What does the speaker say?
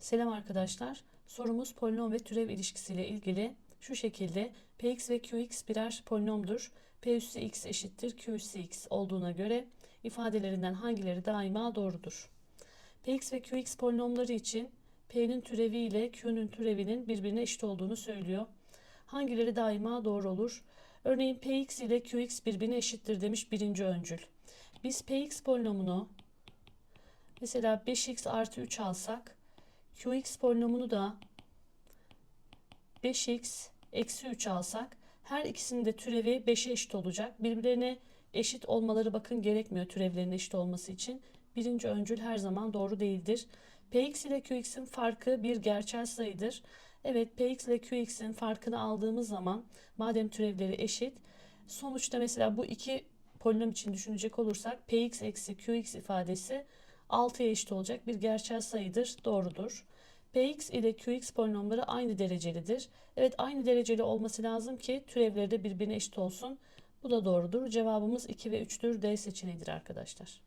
Selam arkadaşlar. Sorumuz polinom ve türev ilişkisiyle ilgili şu şekilde Px ve Qx birer polinomdur. P üssü x eşittir Q üssü x olduğuna göre ifadelerinden hangileri daima doğrudur? Px ve Qx polinomları için P'nin türevi ile Q'nun türevinin birbirine eşit olduğunu söylüyor. Hangileri daima doğru olur? Örneğin Px ile Qx birbirine eşittir demiş birinci öncül. Biz Px polinomunu mesela 5x artı 3 alsak Qx polinomunu da 5x eksi 3 alsak her ikisinin de türevi 5'e eşit olacak. Birbirlerine eşit olmaları bakın gerekmiyor türevlerin eşit olması için. Birinci öncül her zaman doğru değildir. Px ile Qx'in farkı bir gerçel sayıdır. Evet Px ile Qx'in farkını aldığımız zaman madem türevleri eşit sonuçta mesela bu iki polinom için düşünecek olursak Px eksi Qx ifadesi 6'ya eşit olacak bir gerçel sayıdır. Doğrudur. Px ile Qx polinomları aynı derecelidir. Evet aynı dereceli olması lazım ki türevleri de birbirine eşit olsun. Bu da doğrudur. Cevabımız 2 ve 3'tür. D seçeneğidir arkadaşlar.